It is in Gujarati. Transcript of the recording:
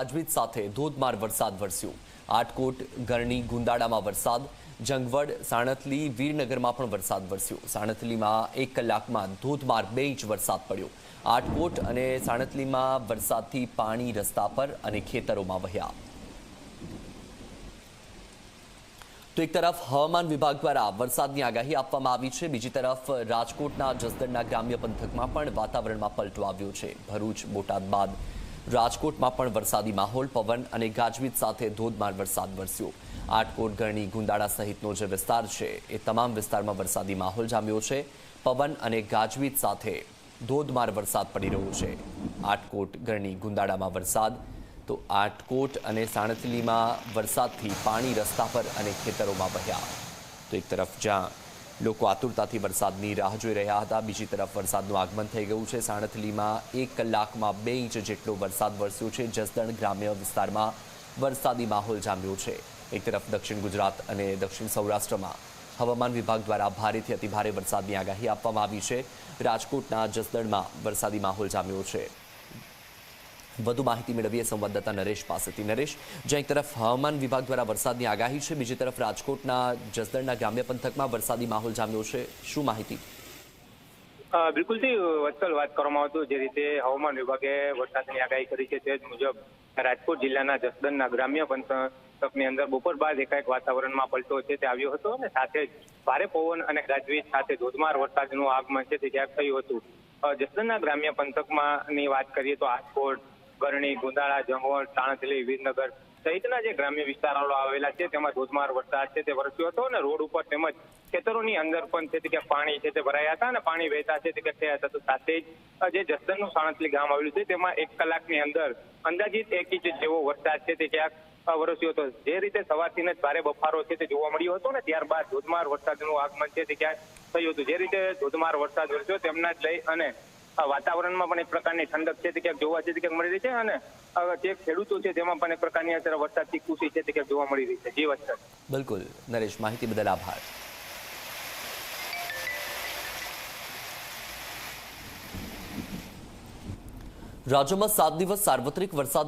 ગાજવીજ સાથે ધોધમાર વરસાદ વરસ્યો. આટકોટ, ગરણી, ગુંદાડામાં વરસાદ, જંગવડ સાણથલી વીરનગરમાં પણ વરસાદ વરસ્યો. સાણથલીમાં એક કલાકમાં ધોધમાર બે ઇંચ વરસાદ પડ્યો. આટકોટ અને સાણથલીમાં વરસાદથી પાણી રસ્તા પર અને ખેતરોમાં વહ્યા. તો એક તરફ હવામાન વિભાગ દ્વારા વરસાદની આગાહી આપવામાં આવી છે. બીજી તરફ રાજકોટના જસદણના ગ્રામ્ય પંથકમાં પણ વાતાવરણમાં પલટો આવ્યો છે. ભરૂચ, બોટાદ બાદ રાજકોટમાં પણ વરસાદી માહોલ, પવન અને ગાજવીજ સાથે ધોધમાર વરસાદ વરસ્યો. આટકોટ ગરણી ગુંદાળા સહિતનો જે વિસ્તાર છે, એ તમામ વિસ્તારમાં વરસાદી માહોલ જામ્યો છે. પવન અને ગાજવીજ સાથે ધોધમાર વરસાદ પડી રહ્યો છે. આટકોટ ગરણી ગુંદાળામાં વરસાદ. તો આટકોટ અને સાણથલીમાં વરસાદથી પાણી રસ્તા પર અને ખેતરોમાં વહ્યા. તો એક તરફ જ્યાં લોકો આતુરતાથી વરસાદની રાહ જોઈ રહ્યા હતા. બીજી તરફ વરસાદનું આગમન થઈ ગયું છે. સાણથલીમાં એક કલાકમાં બે ઇંચ જેટલો વરસાદ વરસ્યો છે. જસદણ ગ્રામ્ય વિસ્તારમાં વરસાદી માહોલ જામ્યો છે. એક તરફ દક્ષિણ ગુજરાત અને દક્ષિણ સૌરાષ્ટ્રમાં હવામાન વિભાગ દ્વારા ભારેથી અતિભારે વરસાદની આગાહી આપવામાં આવી છે. રાજકોટના જસદણમાં વરસાદી માહોલ જામ્યો છે. વધુ માહિતી મેળવીએ સંવાદદાતા નરેશ પાસેથી. નરેશ, જ્યાં એક તરફ હવામાન વિભાગ દ્વારા વરસાદની આગાહી છે, બીજી તરફ રાજકોટના જસદણના ગ્રામ્ય પંથકમાં વરસાદી માહોલ જામ્યો છે. શું માહિતી? બિલકુલ વત્સલ વાત કરવામાં આવતું જે રીતે હવામાન વિભાગે વરસાદની આગાહી કરી છે, તે જ મુજબ રાજકોટ જિલ્લાના જસદણના ગ્રામ્ય પંથકની અંદર બપોર બાદ એકાએક વાતાવરણમાં પલટો છે તે આવ્યો હતો અને સાથે જ ભારે પવન અને ગાજવીજ સાથે ધોધમાર વરસાદનું આગમન છે તે ક્યાંક થયું હતું. જસદણના ગ્રામ્ય પંથકમાં ની વાત કરીએ તો આજકોટ ગરણી ગુંદાળા જંગવડ સાણથલી વીરનગર સહિતના જે ગ્રામ્ય વિસ્તારો આવેલા છે તેમાં ધોધમાર વરસાદ છે તે વરસ્યો હતો અને રોડ ઉપર તેમજ ખેતરોની અંદર પણ છે કે પાણી છે તે ભરાયા હતા અને પાણી વહેતા છે તે થયા હતા. તો સાથે જ જે જસદનનું સાણથલી ગામ આવેલું છે, તેમાં એક કલાકની અંદર અંદાજિત એક ઇંચ જેવો વરસાદ છે તે ક્યાંક વરસ્યો હતો. જે રીતે સવારથી જ ભારે બફારો છે તે જોવા મળ્યો હતો ને ત્યારબાદ ધોધમાર વરસાદનું આગમન છે તે ક્યાંક થયું હતું. જે રીતે ધોધમાર વરસાદ વરસ્યો, તેમના જ લઈ અને વાતાવરણમાં પણ એક પ્રકારની ઠંડક છે તે ક્યાંક જોવા છે તે ક્યાંક મળી રહી છે અને જે ખેડૂતો છે તેમાં પણ એક પ્રકારની અત્યારે વરસાદથી ખુશી છે તે ક્યાંક જોવા મળી રહી છે. જી વત્સલ બિલકુલ. નરેશ, માહિતી બદલ આભાર. રાજ્યમાં સાત દિવસ સાર્વત્રિક વરસાદ